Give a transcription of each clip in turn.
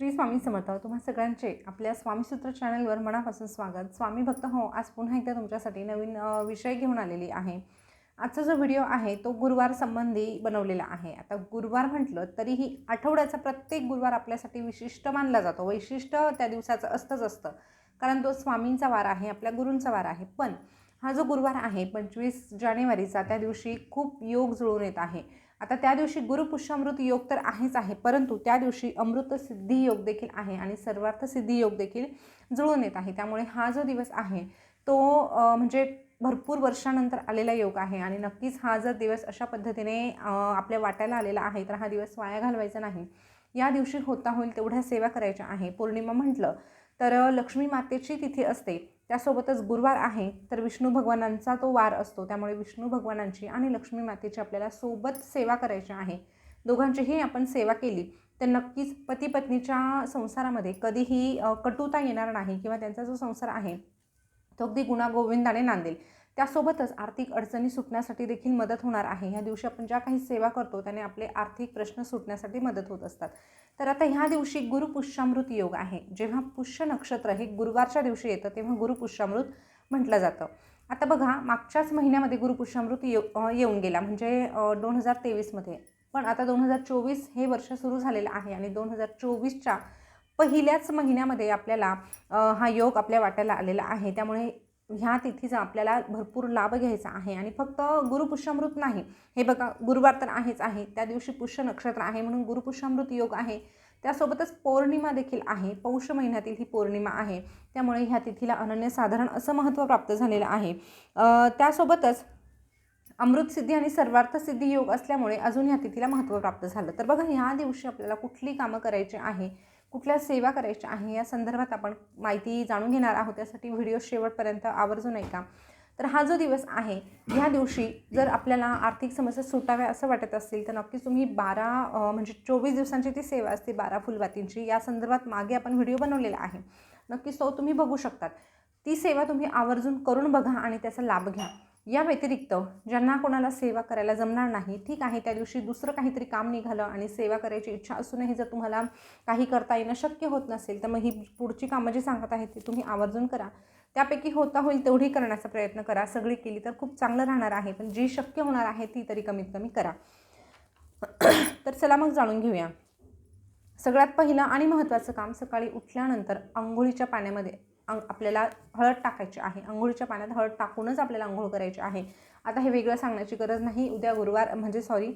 श्री स्वामी समर्थ तुम्हा सगळ्यांचे आपल्या स्वामीसूत्र चॅनलवर मनापासून स्वागत. स्वामी भक्त हो आज पुन्हा एकदा तुमच्यासाठी नवीन विषय घेऊन आलेली आहे. आजचा जो व्हिडिओ आहे तो गुरुवार संबंधी बनवलेला आहे. आता गुरुवार म्हटलं तरीही आठवड्याचा प्रत्येक गुरुवार आपल्यासाठी विशिष्ट मानला जातो. वैशिष्ट्य त्या दिवसाचं असतंच असतं. कारण तो स्वामींचा वार आहे आपल्या गुरूंचा वार आहे. पण हा जो गुरुवार आहे पंचवीस जानेवारीचा त्या दिवशी खूप योग जुळून येत आहे. आता त्या दिवशी गुरुपुष्यामृत योग तर आहेच आहे परंतु त्या दिवशी अमृत सिद्धी योग देखील आहे आणि सर्वार्थ सिद्धी योग देखील जुळून येत आहे. त्यामुळे हा जो दिवस आहे तो म्हणजे भरपूर वर्षानंतर आलेला योग आहे आणि नक्कीच हा जर दिवस अशा पद्धतीने आपल्या वाट्याला आलेला आहे तर हा दिवस वाया घालवायचा नाही. या दिवशी होता होईल तेवढ्या सेवा करायच्या आहे. पौर्णिमा म्हटलं तर लक्ष्मी मातेची तिथी असते. त्यासोबतच गुरुवार आहे तर विष्णू भगवानांचा तो वार असतो. त्यामुळे विष्णू भगवानांची आणि लक्ष्मी मातेची आपल्याला सोबत सेवा करायची आहे. दोघांचीही आपण सेवा केली तर नक्कीच पती पत्नीच्या संसारामध्ये कधीही कटुता येणार नाही किंवा त्यांचा जो संसार आहे तो अगदी गुणागोविंदाने नांदेल. त्यासोबतच आर्थिक अडचणी सुटण्यासाठी देखील मदत होणार आहे. ह्या दिवशी आपण ज्या काही सेवा करतो त्याने आपले आर्थिक प्रश्न सुटण्यासाठी मदत होत असतात. तर आता ह्या दिवशी गुरुपुष्यामृत योग आहे. जेव्हा पुष्य नक्षत्र हे गुरुवारच्या दिवशी येतं तेव्हा गुरुपुष्यामृत म्हटलं जातं. आता बघा मागच्याच महिन्यामध्ये गुरुपुष्यामृत येऊ येऊन गेला. म्हणजे दोन हजार तेवीसमध्ये पण आता दोन हजार चोवीस हे वर्ष सुरू झालेलं आहे आणि दोन हजार चोवीसच्या पहिल्याच महिन्यामध्ये आपल्याला हा योग आपल्या वाट्याला आलेला आहे. त्यामुळे ह्या तिथीचा आपल्याला भरपूर लाभ घ्यायचा आहे. आणि फक्त गुरुपुष्यामृत नाही. हे बघा गुरुवार तर आहेच आहे. त्या दिवशी पुष्य नक्षत्र आहे म्हणून गुरुपुष्यामृत योग आहे. त्यासोबतच पौर्णिमा देखील आहे. पौष महिन्यातील ही पौर्णिमा आहे. त्यामुळे ह्या तिथीला अनन्यसाधारण असं महत्त्व प्राप्त झालेलं आहे. त्यासोबतच अमृतसिद्धी आणि सर्वार्थसिद्धी योग असल्यामुळे अजून ह्या तिथीला महत्त्व प्राप्त झालं. तर बघा ह्या दिवशी आपल्याला कुठली कामं करायची आहे? कुठल्या सेवा करायच्या आहे या संदर्भात आपण माहिती जाणून घेणार आहोत. त्यासाठी व्हिडिओ शेवटपर्यंत आवर्जून ऐका. तर हा जो दिवस आहे ह्या दिवशी जर आपल्याला आर्थिक समस्या सुटाव्या असं वाटत असतील तर नक्कीच तुम्ही बारा म्हणजे चोवीस दिवसांची ती सेवा असते बारा फुलवातींची. या संदर्भात मागे आपण व्हिडिओ बनवलेला आहे. नक्कीच तो तुम्ही बघू शकतात. ती सेवा तुम्ही आवर्जून करून बघा आणि त्याचा लाभ घ्या. या व्यतिरिक्त ज्यांना कोणाला सेवा करायला जमणार नाही ठीक आहे त्या दिवशी दुसरं काहीतरी काम निघालं आणि सेवा करायची इच्छा असूनही जर तुम्हाला काही करता येणं शक्य होत नसेल तर मग ही पुढची कामं जी सांगत आहेत ती तुम्ही आवर्जून करा. त्यापैकी होता होईल तेवढी करण्याचा प्रयत्न करा. सगळी केली तर खूप चांगलं राहणार आहे पण जी शक्य होणार आहे ती तरी कमीत कमी करा. तर चला मग जाणून घेऊया. सगळ्यात पहिलं आणि महत्त्वाचं काम सकाळी उठल्यानंतर आंघोळीच्या पाण्यामध्ये अंग आपल्याला हळद टाकायची आहे. आंघोळीच्या पाण्यात हळद टाकूनच आपल्याला आंघोळ करायची आहे. आता हे वेगळं सांगण्याची गरज नाही. उद्या गुरुवार म्हणजे सॉरी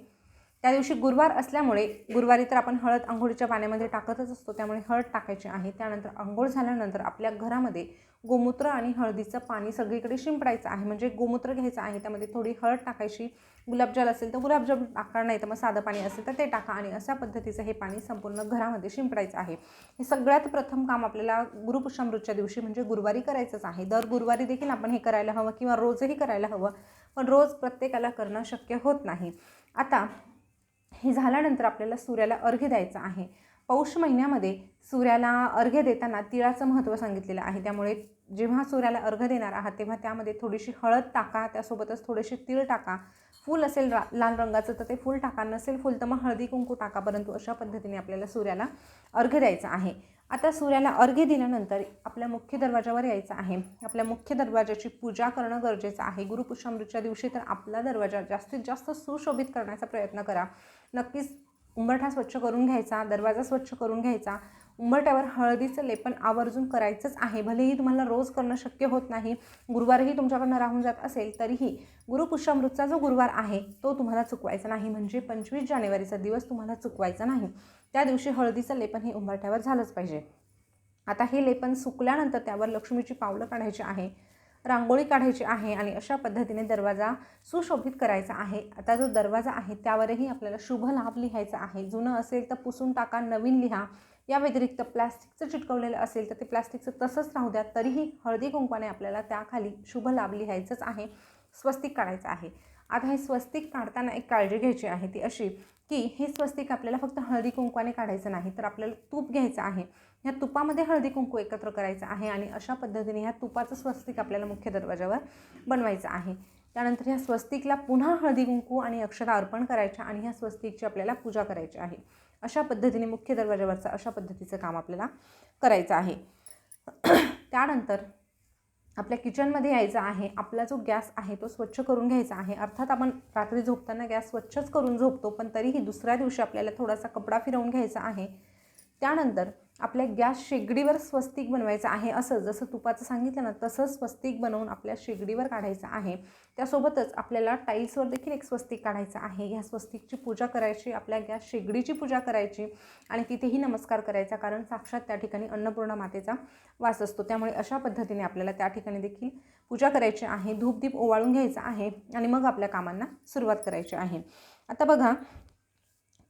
त्या दिवशी गुरुवार असल्यामुळे गुरुवारी तर आपण हळद आंघोळीच्या पाण्यामध्ये टाकतच असतो. त्यामुळे हळद टाकायची आहे. त्यानंतर आंघोळ झाल्यानंतर आपल्या घरामध्ये गोमूत्र आणि हळदीचं पाणी सगळीकडे शिंपडायचं आहे. म्हणजे गोमूत्र घ्यायचं आहे. त्यामध्ये थोडी हळद टाकायची. गुलाबजल असेल तर गुलाबजाम टाकणार नाही तर मग साधं पाणी असेल तर ते टाका आणि अशा पद्धतीचं हे पाणी संपूर्ण घरामध्ये शिंपडायचं आहे. हे सगळ्यात प्रथम काम आपल्याला गुरुपुष्यामृतच्या दिवशी म्हणजे गुरुवारी करायचंच आहे. दर गुरुवारी देखील आपण हे करायला हवं किंवा रोजही करायला हवं पण रोज प्रत्येकाला करणं शक्य होत नाही. आता हे झाल्यानंतर आपल्याला सूर्याला अर्घ्य द्यायचं आहे. पौष महिन्यामध्ये सूर्याला अर्घ्य देताना तिळाचं महत्त्व सांगितलेलं आहे. त्यामुळे जेव्हा सूर्याला अर्घ्य देणार आहात तेव्हा त्यामध्ये थोडीशी हळद टाका त्यासोबतच थोडेसे तीळ टाका. फूल असेल रा लाल रंगाचं तर ते फूल टाका. नसेल फूल तर मग हळदी कुंकू टाका. परंतु अशा पद्धतीने आपल्याला सूर्याला अर्घ्य द्यायचं आहे. आता सूर्याला अर्घ्य दिल्यानंतर आपल्या मुख्य दरवाजावर यायचं आहे. आपल्या मुख्य दरवाजाची पूजा करणं गरजेचं आहे. गुरुपुष्यामृतच्या दिवशी तर आपला दरवाजा जास्तीत जास्त सुशोभित करण्याचा प्रयत्न करा. नक्कीच उंबरठा स्वच्छ करून घ्यायचा दरवाजा स्वच्छ करून घ्यायचा. उंबरट्यावर हळदीचं लेपन आवर्जून करायचंच आहे. भलेही तुम्हाला रोज करणं शक्य होत नाही गुरुवारही तुमच्याकडनं राहून जात असेल तरीही गुरुपुष्यामृतचा जो गुरुवार आहे तो तुम्हाला चुकवायचा नाही. म्हणजे पंचवीस जानेवारीचा दिवस तुम्हाला चुकवायचा नाही. त्या दिवशी हळदीचं लेपन हे उंबरठ्यावर झालंच पाहिजे. आता हे लेपन सुकल्यानंतर त्यावर लक्ष्मीची पावलं काढायची आहे. रांगोळी काढायची आहे आणि अशा पद्धतीने दरवाजा सुशोभित करायचा आहे. आता जो दरवाजा आहे त्यावरही आपल्याला शुभ लाभ लिहायचा आहे. जुनं असेल तर पुसून टाका नवीन लिहा. या व्यतिरिक्त प्लॅस्टिकचं चिटकवलेलं असेल तर ते प्लॅस्टिकचं तसंच राहू द्या. तरीही हळदी कुंकवाने आपल्याला त्याखाली शुभ लाभ लिहायचंच आहे. स्वस्तिक काढायचं आहे. आता हे स्वस्तिक काढताना एक काळजी घ्यायची आहे ती अशी की हे स्वस्तिक आपल्याला फक्त हळदी कुंकवाने काढायचं नाही तर आपल्याला तूप घ्यायचं आहे. ह्या तुपामध्ये हळदी कुंकू एकत्र करायचं आहे आणि अशा पद्धतीने ह्या तुपाचं स्वस्तिक आपल्याला मुख्य दरवाजावर बनवायचं आहे. त्यानंतर ह्या स्वस्तिकला पुन्हा हळदी कुंकू आणि अक्षरा अर्पण करायच्या आणि ह्या स्वस्तिकची आपल्याला पूजा करायची आहे. अशा पद्धतीने मुख्य दरवाजावरचं अशा पद्धतीचं काम आपल्याला करायचं आहे. त्यानंतर आपल्या किचनमध्ये यायचं आहे. आपला जो गॅस आहे तो स्वच्छ करून घ्यायचा आहे. अर्थात आपण रात्री झोपताना गॅस स्वच्छच करून झोपतो पण तरीही दुसऱ्या दिवशी आपल्याला थोडासा कपडा फिरवून घ्यायचा आहे. त्यानंतर आपल्या गॅस शेगडीवर स्वस्तिक बनवायचं आहे असं जसं तुपाचं सांगितलं ना तसंच स्वस्तिक बनवून आपल्या शेगडीवर काढायचं आहे. त्यासोबतच आपल्याला टाईल्सवर देखील एक स्वस्तिक काढायचं आहे. ह्या स्वस्तिकची पूजा करायची आपल्या गॅस शेगडीची पूजा करायची आणि तिथेही नमस्कार करायचा कारण साक्षात त्या ठिकाणी अन्नपूर्णा मातेचा वास असतो. त्यामुळे अशा पद्धतीने आपल्याला त्या ठिकाणी देखील पूजा करायची आहे. धूपदीप ओवाळून घ्यायचा आहे आणि मग आपल्या कामांना सुरुवात करायची आहे. आता बघा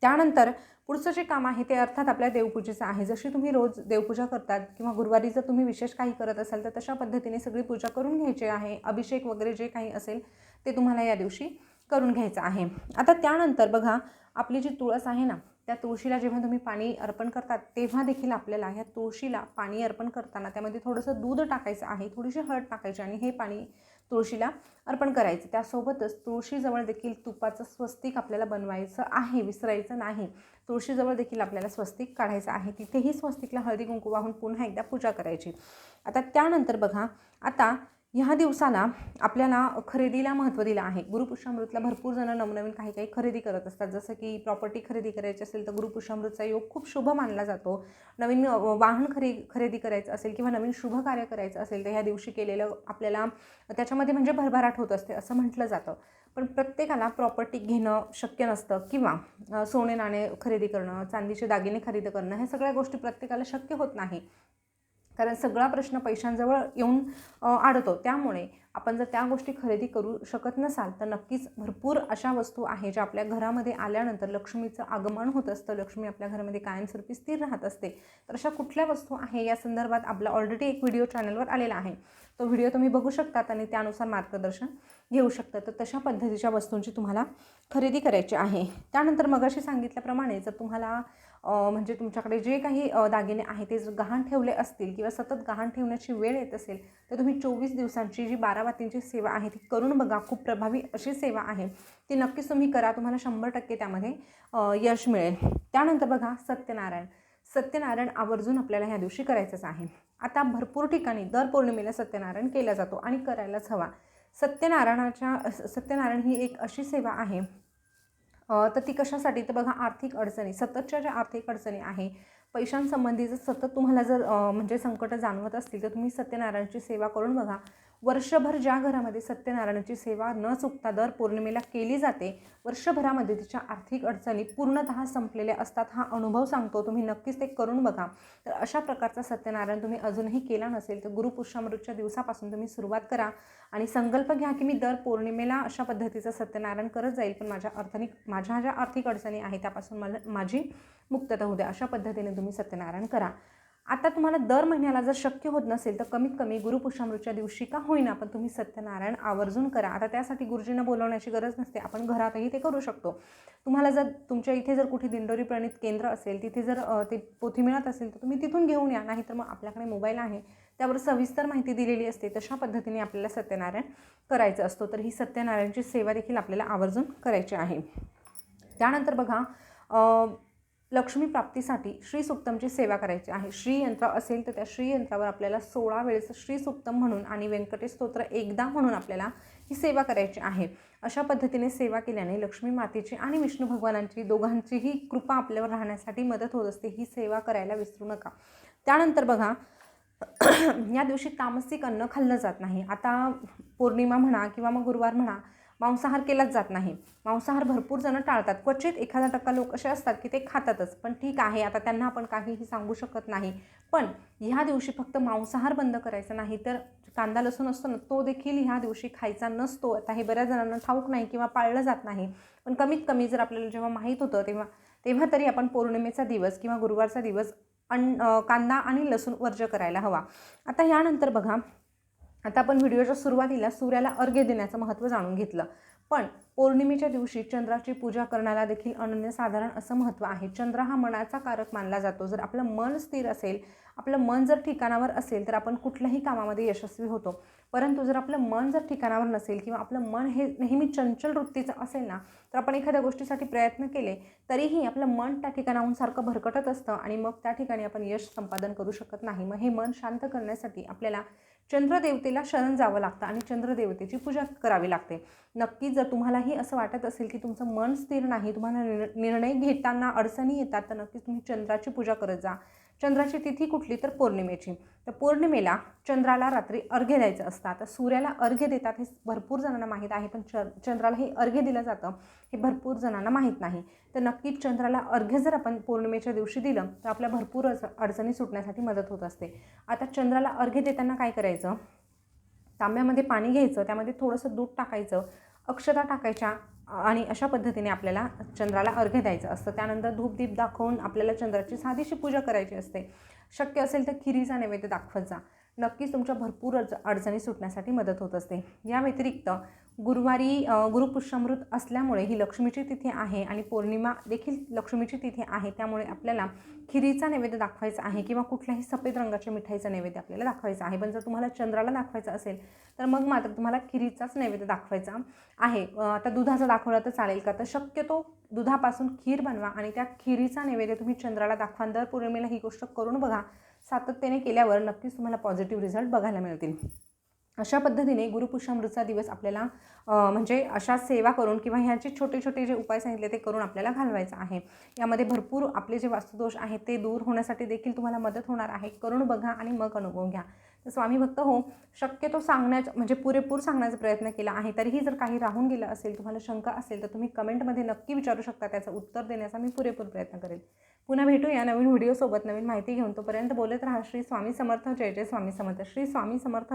त्यानंतर पुढचं जे काम आहे ते अर्थात आपल्या देवपूजेचं आहे. जशी तुम्ही रोज देवपूजा करतात किंवा गुरुवारी जर तुम्ही विशेष काही करत असाल तर तशा पद्धतीने सगळी पूजा करून घ्यायची आहे. अभिषेक वगैरे जे काही असेल ते तुम्हाला या दिवशी करून घ्यायचं आहे. आता त्यानंतर बघा आपली जी तुळस आहे ना त्या तुळशीला जेव्हा तुम्ही पाणी अर्पण करतात तेव्हा देखील आपल्याला ह्या तुळशीला पाणी अर्पण करताना त्यामध्ये थोडंसं दूध टाकायचं आहे थोडीशी हळद टाकायची आणि हे पाणी तुळशीला अर्पण करायचं. त्यासोबतच तुळशीजवळ देखील तुपाचं स्वस्तिक आपल्याला बनवायचं आहे विसरायचं नाही. तुळशीजवळ देखील आपल्याला स्वस्तिक काढायचं आहे. तिथेही स्वस्तिकला हळदी कुंकू वाहून पुन्हा एकदा पूजा करायची. आता त्यानंतर बघा आता ह्या दिवसाला आपल्याला खरेदीला महत्त्व दिलं आहे. गुरुपुष्यामृतला भरपूर जणं नवनवीन काही काही खरेदी करत असतात. जसं की प्रॉपर्टी खरेदी करायची असेल तर गुरुपुष्यामृतचा योग खूप शुभ मानला जातो. नवीन वाहन खरे खरेदी करायचं असेल किंवा नवीन शुभ कार्य करायचं असेल तर ह्या दिवशी केलेलं आपल्याला त्याच्यामध्ये म्हणजे भरभराट होत असते असं म्हटलं जातं. पण प्रत्येकाला प्रॉपर्टी घेणं शक्य नसतं किंवा सोने नाणे खरेदी करणं चांदीचे दागिने खरेदी करणं ह्या सगळ्या गोष्टी प्रत्येकाला शक्य होत नाही. कारण सगळा प्रश्न पैशांजवळ येऊन आडतो त्यामुळे आपण जर त्या गोष्टी खरेदी करू शकत नसाल तर नक्कीच भरपूर अशा वस्तू आहे ज्या आपल्या घरामध्ये आल्यानंतर लक्ष्मीचं आगमन होत असतं लक्ष्मी आपल्या घरामध्ये कायमस्वरूपी स्थिर राहत असते. तर अशा कुठल्या वस्तू आहे? या संदर्भात आपला ऑलरेडी एक व्हिडिओ चॅनलवर आलेला आहे. तो व्हिडिओ तुम्ही बघू शकतात आणि त्यानुसार मार्गदर्शन घेऊ शकता. तर तशा पद्धतीच्या वस्तूंची तुम्हाला खरेदी करायची आहे. त्यानंतर मगाशी सांगितल्याप्रमाणे जर तुम्हाला म्हणजे तुमच्याकडे जे काही दागिने आहे ते जर गहाण ठेवले असतील किंवा सतत गहाण ठेवण्याची वेळ येत असेल तर तुम्ही चोवीस दिवसांची जी बारावातींची सेवा आहे ती करून बघा. खूप प्रभावी अशी सेवा आहे. ती नक्कीच तुम्ही करा. तुम्हाला शंभर टक्के त्यामध्ये यश मिळेल. त्यानंतर बघा सत्यनारायण. सत्यनारायण आवर्जून आपल्याला ह्या दिवशी करायचंच आहे. आता भरपूर ठिकाणी दर पौर्णिमेला सत्यनारायण केला जातो आणि करायलाच हवा. सत्यनारायणाच्या सत्यनारायण ही एक अशी सेवा आहे तर ती कशासाठी? तर बघा आर्थिक अडचणी. सततच्या ज्या आर्थिक अडचणी आहे पैशांसंबंधी जर सतत तुम्हाला जर म्हणजे संकट जाणवत असतील तर तुम्ही सत्यनारायणची सेवा करून बघा. वर्षभर ज्या घरामध्ये सत्यनारायणाची सेवा न चुकता दर पौर्णिमेला केली जाते वर्षभरामध्ये तिच्या आर्थिक अडचणी पूर्णतः संपलेल्या असतात हा अनुभव सांगतो. तुम्ही नक्कीच ते करून बघा. तर अशा प्रकारचा सत्यनारायण तुम्ही अजूनही केला नसेल तर गुरुपुष्यामृतच्या दिवसापासून तुम्ही सुरुवात करा आणि संकल्प घ्या की मी दर पौर्णिमेला अशा पद्धतीचं सत्यनारायण करत जाईल पण माझ्या अर्थानी माझ्या ज्या आर्थिक अडचणी आहेत त्यापासून मला माझी मुक्तता होऊ द्या. अशा पद्धतीने तुम्ही सत्यनारायण करा. आता तुम्हाला दर महिन्याला जर शक्य होत नसेल तर कमीत कमी गुरुपुष्यामृतच्या दिवशी का होईना पण तुम्ही सत्यनारायण आवर्जून करा. आता त्यासाठी गुरुजींना बोलवण्याची गरज नसते आपण घरातही ते करू शकतो. तुम्हाला जर तुमच्या इथे जर कुठे दिंडोरी प्रणित केंद्र असेल तिथे जर ते पोथी मिळत असेल तर तुम्ही तिथून घेऊन या. नाही तर मग आपल्याकडे मोबाईल आहे त्यावर सविस्तर माहिती दिलेली असते तशा पद्धतीने आपल्याला सत्यनारायण करायचं असतो. तर ही सत्यनारायणची सेवा देखील आपल्याला आवर्जून करायची आहे. त्यानंतर बघा लक्ष्मी प्राप्तीसाठी श्रीसुक्तमची सेवा करायची आहे. श्रीयंत्र असेल तर त्या श्रीयंत्रावर आपल्याला सोळा वेळेस श्रीसुक्तम म्हणून आणि व्यंकटेश स्तोत्र एकदा म्हणून आपल्याला ही सेवा करायची आहे. अशा पद्धतीने सेवा केल्याने लक्ष्मी मातेची आणि विष्णू भगवानांची दोघांचीही कृपा आपल्यावर राहण्यासाठी मदत होत असते. ही सेवा करायला विसरू नका. त्यानंतर बघा या दिवशी तामसिक अन्न खाल्लं जात नाही. आता पौर्णिमा म्हणा किंवा मग गुरुवार म्हणा मांसाहार केलाच जात नाही. मांसाहार भरपूर जणं टाळतात. क्वचित एखादा टक्का लोक असे असतात की ते खातातच. पण ठीक आहे आता त्यांना आपण काहीही सांगू शकत नाही. पण ह्या दिवशी फक्त मांसाहार बंद करायचा नाही तर कांदा लसूण असतो ना तो देखील ह्या दिवशी खायचा नसतो. आता हे बऱ्याच जणांना ठाऊक नाही किंवा पाळलं जात नाही. पण कमीत कमी जर आपल्याला जेव्हा माहीत होतं तेव्हा तेव्हा तरी आपण पौर्णिमेचा दिवस किंवा गुरुवारचा दिवस अन कांदा आणि लसूण वर्ज करायला हवा. आता यानंतर बघा आता आपण व्हिडिओच्या सुरुवातीला सूर्याला अर्घ्य देण्याचं महत्त्व जाणून घेतलं. पण पौर्णिमेच्या दिवशी चंद्राची पूजा करण्याला देखील अनन्यसाधारण असं महत्त्व आहे. चंद्र हा मनाचा कारक मानला जातो. जर आपलं मन स्थिर असेल आपलं मन जर ठिकाणावर असेल तर आपण कुठल्याही कामामध्ये यशस्वी होतो. परंतु जर आपलं मन जर ठिकाणावर नसेल किंवा आपलं मन हे नेहमी चंचल वृत्तीचं असेल ना तर आपण एखाद्या गोष्टीसाठी प्रयत्न केले तरीही आपलं मन त्या ठिकाणाहून सारखं भरकटत असतं आणि मग त्या ठिकाणी आपण यश संपादन करू शकत नाही. मग हे मन शांत करण्यासाठी आपल्याला चंद्रदेवतेला शरण जावं लागतं आणि चंद्रदेवतेची पूजा करावी लागते. नक्कीच जर तुम्हालाही असं वाटत असेल की तुमचं मन स्थिर नाही तुम्हाला निर्णय घेताना अडचणी येतात तर नक्कीच तुम्ही चंद्राची पूजा करत जा. चंद्राची तिथी कुठली तर पौर्णिमेची. तर पौर्णिमेला चंद्राला रात्री अर्घ्य द्यायचं असतात तर सूर्याला अर्घ्य देतात हे भरपूर जणांना माहीत आहे पण च चंद्राला हे अर्घ्य दिलं जातं हे भरपूर जणांना माहीत नाही. तर नक्कीच चंद्राला अर्घ्य जर आपण पौर्णिमेच्या दिवशी दिलं तर आपल्या भरपूर अडच- अडचणी सुटण्यासाठी मदत होत असते. आता चंद्राला अर्घ्य देताना काय करायचं? तांब्यामध्ये पाणी घ्यायचं त्यामध्ये थोडंसं दूध टाकायचं अक्षता टाकायच्या आणि अशा पद्धतीने आपल्याला चंद्राला अर्घ्य द्यायचं असतं. त्यानंतर धूप दीप दाखवून आपल्याला चंद्राची साधीशी पूजा करायची असते. शक्य असेल तर खिरीचा नैवेद्य दाखवत जा. नक्कीच तुमच्या भरपूर अडचणी सुटण्यासाठी मदत होत असते. या व्यतिरिक्त गुरुवारी गुरुपुष्यामृत असल्यामुळे ही लक्ष्मीची तिथी आहे आणि पौर्णिमा देखील लक्ष्मीची तिथी आहे. त्यामुळे आपल्याला खिरीचा नैवेद्य दाखवायचा आहे किंवा कुठल्याही सफेद रंगाच्या मिठाईचा नैवेद्य आपल्याला दाखवायचा आहे. पण जर तुम्हाला चंद्राला दाखवायचा असेल तर मग मात्र तुम्हाला खिरीचाच नैवेद्य दाखवायचा आहे. आता दुधाचा दाखवला तर चालेल का? तर शक्यतो दुधापासून खीर बनवा आणि त्या खिरीचा नैवेद्य तुम्ही चंद्राला दाखवा. दर पौर्णिमेला ही गोष्ट करून बघा. सातत्याने केल्यावर नक्कीच तुम्हाला पॉझिटिव्ह रिझल्ट बघायला मिळतील. अशा पद्धतीने गुरुपुष्यामृतचा दिवस आपल्याला म्हणजे अशा सेवा करून किंवा ह्याचे छोटे छोटे जे उपाय सांगितले ते करून आपल्याला घालवायचं आहे. यामध्ये भरपूर आपले जे वास्तुदोष आहेत ते दूर होण्यासाठी देखील तुम्हाला मदत होणार आहे. करून बघा आणि मग अनुभव घ्या. तर स्वामी भक्त हो शक्यतो सांगण्याचा म्हणजे पुरेपूर सांगण्याचा प्रयत्न केला आहे. तरीही जर काही राहून गेलं असेल तुम्हाला शंका असेल तर तुम्ही कमेंटमध्ये नक्की विचारू शकता. त्याचं उत्तर देण्याचा मी पुरेपूर प्रयत्न करेन पुन्हा भेटूया नवीन व्हिडिओसोबत. नवीन माहिती घेऊन तोपर्यंत बोलत राहा. श्री स्वामी समर्थ. जय जय स्वामी समर्थ. श्री स्वामी समर्थ.